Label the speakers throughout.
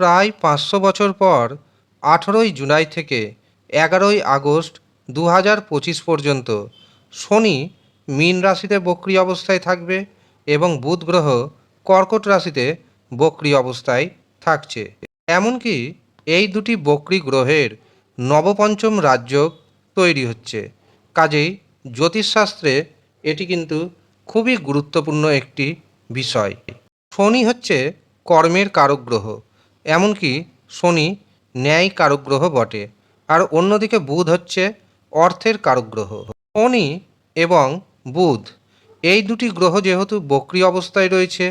Speaker 1: প্রায় পাঁচশো বছর পর, আঠেরোই জুলাই থেকে এগারোই আগস্ট দু হাজার পঁচিশ পর্যন্ত শনি মীন রাশিতে বক্রি অবস্থায় থাকবে এবং বুধ গ্রহ কর্কট রাশিতে বক্রি অবস্থায় থাকছে। এমনকি এই দুটি বক্রি গ্রহের নবপঞ্চম রাজযোগ তৈরি হচ্ছে। কাজেই জ্যোতিষশাস্ত্রে এটি কিন্তু খুবই গুরুত্বপূর্ণ একটি বিষয়। শনি হচ্ছে কর্মের কারক গ্রহ। এমনকি শনি ন্যায় কারক গ্রহ বটে। আর অন্যদিকে বুধ হচ্ছে অর্থের কারক গ্রহ শনি এবং বুধ, এই দুটি গ্রহ যেহেতু বক্রি অবস্থায় রয়েছে,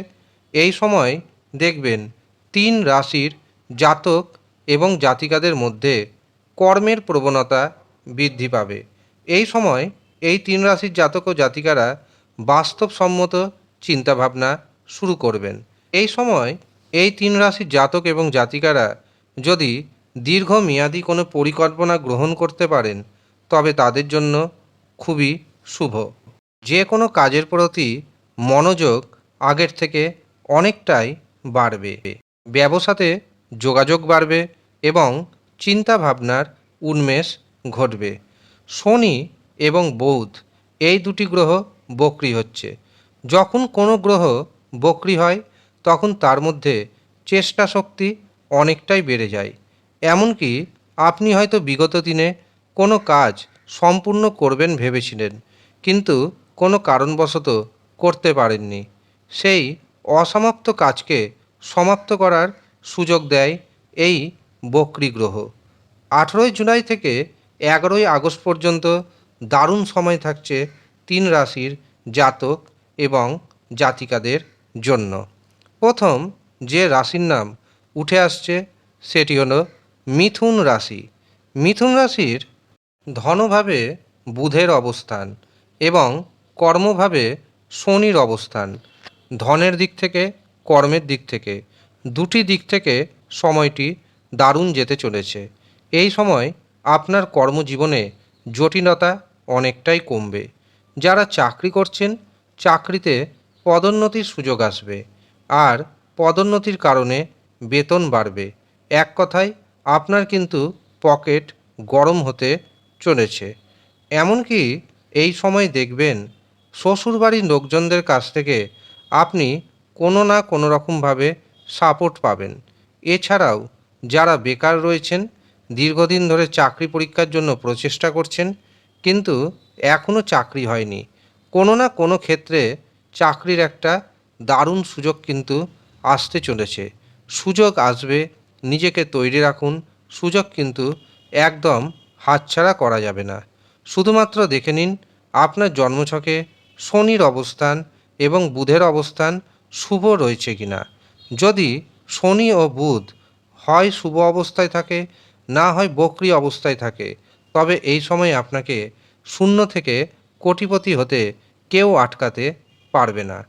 Speaker 1: এই সময় দেখবেন তিন রাশির জাতক এবং জাতিকাদের মধ্যে কর্মের প্রবণতা বৃদ্ধি পাবে। এই সময় এই তিন রাশির জাতক ও জাতিকারা বাস্তবসম্মত চিন্তাভাবনা শুরু করবেন। এই সময় এই তিন রাশির জাতক এবং জাতিকারা যদি দীর্ঘমেয়াদী কোনো পরিকল্পনা গ্রহণ করতে পারেন, তবে তাদের জন্য খুবই শুভ। যে কোনো কাজের প্রতি মনোযোগ আগের থেকে অনেকটাই বাড়বে। ব্যবসাতে যোগাযোগ বাড়বে এবং চিন্তাভাবনার উন্মেষ ঘটবে। শনি এবং বৌধ এই দুটি গ্রহ বক্রি হচ্ছে। যখন কোনো গ্রহ বক্রি হয় তখন তার মধ্যে চেষ্টা শক্তি অনেকটাই বেড়ে যায়। এমনকি আপনি হয়তো বিগত দিনে কোনো কাজ সম্পূর্ণ করবেন ভেবেছিলেন, কিন্তু কোনো কারণবশত করতে পারেননি। সেই অসমাপ্ত কাজকে সমাপ্ত করার সুযোগ দেয় এই বক্রি গ্রহ। আঠেরোই জুলাই থেকে এগারোই আগস্ট পর্যন্ত দারুণ সময় থাকছে তিন রাশির জাতক এবং জাতিকাদের জন্য। প্রথম যে রাশির নাম উঠে আসছে সেটি হলো মিথুন রাশি। মিথুন রাশির ধনভাবে বুধের অবস্থান এবং কর্মভাবে শনির অবস্থান। ধনের দিক থেকে, কর্মের দিক থেকে, দুটি দিক থেকে সময়টি দারুণ যেতে চলেছে। এই সময় আপনার কর্মজীবনে জটিলতা অনেকটাই কমবে। যারা চাকরি করছেন, চাকরিতে পদোন্নতির সুযোগ আসবে। আর পদোন্নতির কারণে বেতন বাড়বে। এক কথায়, আপনার কিন্তু পকেট গরম হতে চলেছে। এমনকি এই সময় দেখবেন, শ্বশুরবাড়ির লোকজনদের কাছ থেকে আপনি কোনো না কোনো রকমভাবে সাপোর্ট পাবেন। এছাড়াও, যারা বেকার রয়েছেন, দীর্ঘদিন ধরে চাকরি পরীক্ষার জন্য প্রচেষ্টা করছেন, কিন্তু এখনও চাকরি হয়নি। কোনো না কোনো ক্ষেত্রে চাকরির একটা দারুণ সুযোগ কিন্তু আসতে চলেছে। সুযোগ আসবে, নিজেকে তৈরি রাখুন, সুযোগ কিন্তু একদম হাতছাড়া করা যাবে না। শুধুমাত্র দেখে নিন, আপনার জন্মছকে শনির অবস্থান এবং বুধের অবস্থান শুভ রয়েছে কিনা। যদি শনি ও বুধ হয় শুভ অবস্থায় থাকে, না হয় বক্রি অবস্থায় থাকে, তবে এই সময় আপনাকে শূন্য থেকে কোটিপতি হতে কেউ আটকাতে পারবে না।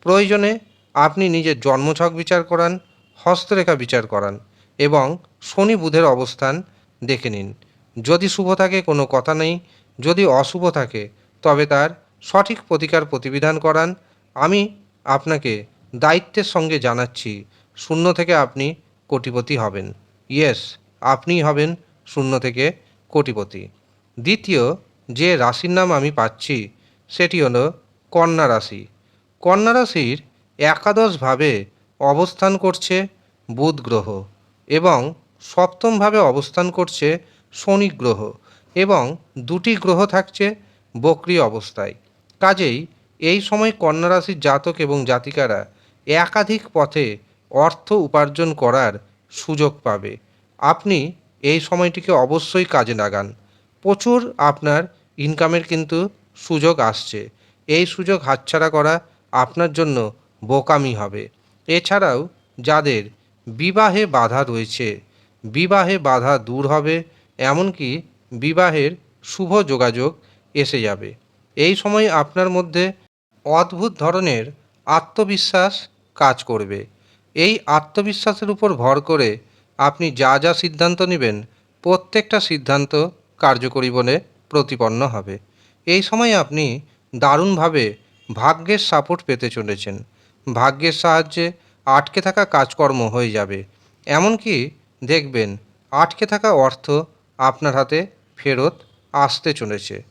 Speaker 1: প্রয়োজনে আপনি নিজের জন্মছক বিচার করান, হস্তরেখা বিচার করান এবং শনি বুধের অবস্থান দেখে নিন। যদি শুভ থাকে, কোনো কথা নেই। যদি অশুভ থাকে, তবে তার সঠিক প্রতিকার প্রতিবিধান করান। আমি আপনাকে দায়িত্বের সঙ্গে জানাচ্ছি, শূন্য থেকে আপনি কোটিপতি হবেন। ইয়েস, আপনিই হবেন শূন্য থেকে কোটিপতি। দ্বিতীয় যে রাশির নাম আমি পাচ্ছি, সেটি হলো কন্যা রাশি। কন্যা রাশির একাদশভাবে অবস্থান করছে বুধ গ্রহ এবং সপ্তমভাবে অবস্থান করছে শনি গ্রহ এবং দুটি গ্রহ থাকছে বক্রি অবস্থায়। কাজেই এই সময় কন্যা রাশির জাতক এবং জাতিকারা একাধিক পথে অর্থ উপার্জন করার সুযোগ পাবে। আপনি এই সময়টিকে অবশ্যই কাজে লাগান। প্রচুর আপনার ইনকামের কিন্তু সুযোগ আসছে। এই সুযোগ হাতছাড়া করা আপনার জন্য বোকামি হবে। এছাড়াও যাদের বিবাহে বাধা রয়েছে, বিবাহে বাধা দূর হবে, এমনকি বিবাহের শুভ যোগাযোগ এসে যাবে। এই সময় আপনার মধ্যে অদ্ভুত ধরনের আত্মবিশ্বাস কাজ করবে। এই আত্মবিশ্বাসের উপর ভর করে আপনি যা যা সিদ্ধান্ত নেবেন, প্রত্যেকটা সিদ্ধান্ত কার্যকরী বলে প্রতিপন্ন হবে। এই সময় আপনি দারুণভাবে ভাগ্যের সাপোর্ট পেতে চলেছেন। ভাগ্যের সাহায্যে আটকে থাকা কাজকর্ম হয়ে যাবে। এমনকি দেখবেন, আটকে থাকা অর্থ আপনার হাতে ফেরত আসতে চলেছে।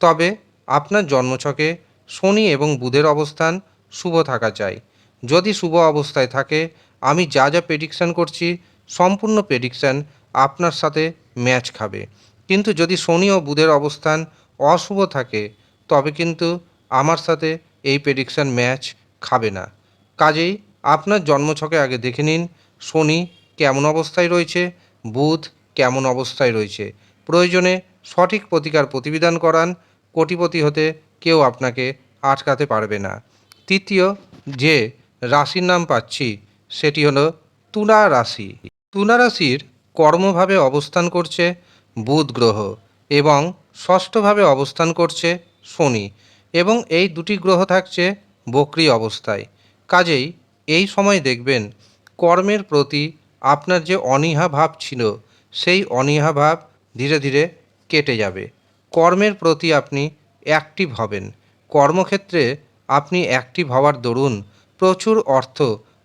Speaker 1: তবে আপনার জন্মছকে শনি এবং বুধের অবস্থান শুভ থাকা চাই। যদি শুভ অবস্থায় থাকে, আমি যা যা প্রেডিকশান করছি, সম্পূর্ণ প্রেডিকশান আপনার সাথে ম্যাচ খাবে। কিন্তু যদি শনি ও বুধের অবস্থান অশুভ থাকে, তবে কিন্তু আমার সাথে এই প্রেডিকশান ম্যাচ খাবে না। কাজেই আপনার জন্মছকে আগে দেখে নিন, শনি কেমন অবস্থায় রয়েছে, বুধ কেমন অবস্থায় রয়েছে। প্রয়োজনে সঠিক প্রতিকার প্রতিবিধান করান, কোটিপতি হতে কেউ আপনাকে আটকাতে পারবে না। তৃতীয় যে রাশির নাম পাচ্ছি, সেটি হলো তুলা রাশি। তুলা রাশির কর্মভাবে অবস্থান করছে বুধ গ্রহ এবং ষষ্ঠভাবে অবস্থান করছে শনি। এবং এই দুটি গ্রহ থাকছে বক্রি অবস্থায়। কাজেই এই সময় দেখবেন কর্মের প্রতি আপনার যে অনীহা ভাব ছিল, সেই অনীহা ভাব ধীরে ধীরে কেটে যাবে। কর্মের প্রতি আপনি অ্যাক্টিভ হবেন। কর্মক্ষেত্রে আপনি অ্যাক্টিভ হওয়ার দরুন প্রচুর অর্থ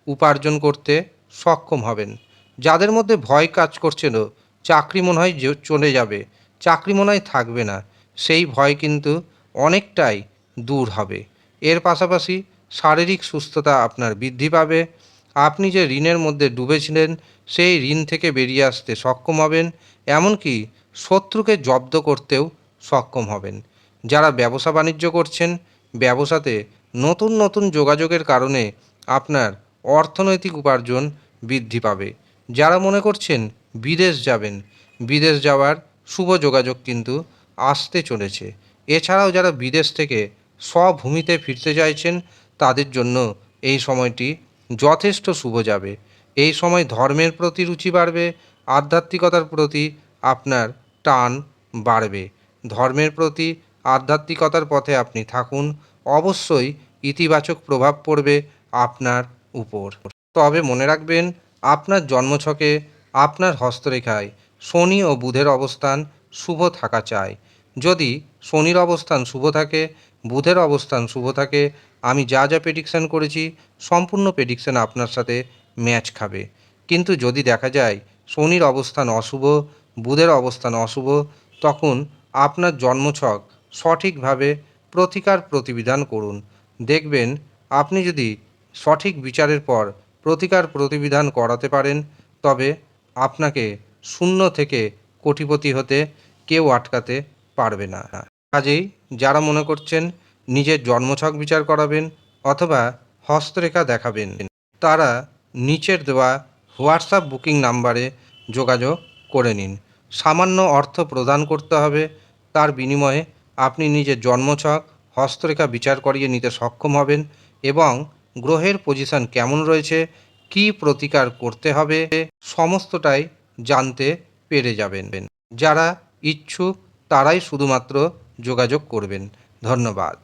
Speaker 1: উপার্জন করতে সক্ষম হবেন। যাদের মধ্যে ভয় কাজ করছিল চাকরি মনে হয় চলে যাবে, চাকরি মনে হয় থাকবে না, সেই ভয় কিন্তু অনেকটাই দূর হবে। এর পাশাপাশি শারীরিক সুস্থতা আপনার বৃদ্ধি পাবে। আপনি যে ঋণের মধ্যে ডুবেছিলেন, সেই ঋণ থেকে বেরিয়ে আসতে সক্ষম হবেন, এমনকি শত্রুকে জব্দ করতেও সক্ষম হবেন। যারা ব্যবসা বাণিজ্য করছেন, ব্যবসাতে নতুন নতুন যোগাযোগের কারণে আপনার অর্থনৈতিক উপার্জন বৃদ্ধি পাবে। যারা মনে করছেন বিদেশ যাবেন, বিদেশ যাওয়ার শুভ যোগাযোগ কিন্তু আসতে চলেছে। এছাড়াও যারা বিদেশ থেকে স্বভূমিতে ফিরতে চাইছেন, তাদের জন্য এই সময়টি যথেষ্ট শুভ যাবে। এই সময় ধর্মের প্রতি রুচি বাড়বে, আধ্যাত্মিকতার প্রতি আপনার টান বাড়বে। ধর্মের প্রতি আধ্যাত্মিকতার পথে আপনি থাকুন, অবশ্যই ইতিবাচক প্রভাব পড়বে আপনার উপর। তবে মনে রাখবেন, আপনার জন্মছকে আপনার হস্তরেখায় শনি ও বুধের অবস্থান শুভ থাকা চাই। যদি শনির অবস্থান শুভ থাকে বুধের অবস্থান শুভ থাকে। আমি যা যা প্রেডিকশান করেছি, সম্পূর্ণ প্রেডিকশান আপনার সাথে ম্যাচ খাবে। কিন্তু যদি দেখা যায় শনির অবস্থান অশুভ, বুধের অবস্থান অশুভ, তখন আপনার জন্মছক সঠিকভাবে প্রতিকার প্রতিবিধান করুন। দেখবেন আপনি যদি সঠিক বিচারের পর প্রতিকার প্রতিবিধান করাতে পারেন, তবে আপনাকে শূন্য থেকে কোটিপতি হতে কেউ আটকাতে পারবে না। কাজেই যারা মনে করছেন নিজের জন্মছক বিচার করাবেন অথবা হস্তরেখা দেখাবেন, তারা নিচের দেওয়া হোয়াটসঅ্যাপ বুকিং নাম্বারে যোগাযোগ করে নিন। সামান্য অর্থ প্রদান করতে হবে, তার বিনিময়ে আপনি নিজের জন্মছক, হস্তরেখা বিচার করিয়ে নিতে সক্ষম হবেন এবং গ্রহের পজিশন কেমন রয়েছে, কী প্রতিকার করতে হবে, সমস্তটাই জানতে পেরে যাবেন। যারা ইচ্ছুক, তারাই শুধুমাত্র যোগাযোগ করবেন। ধন্যবাদ।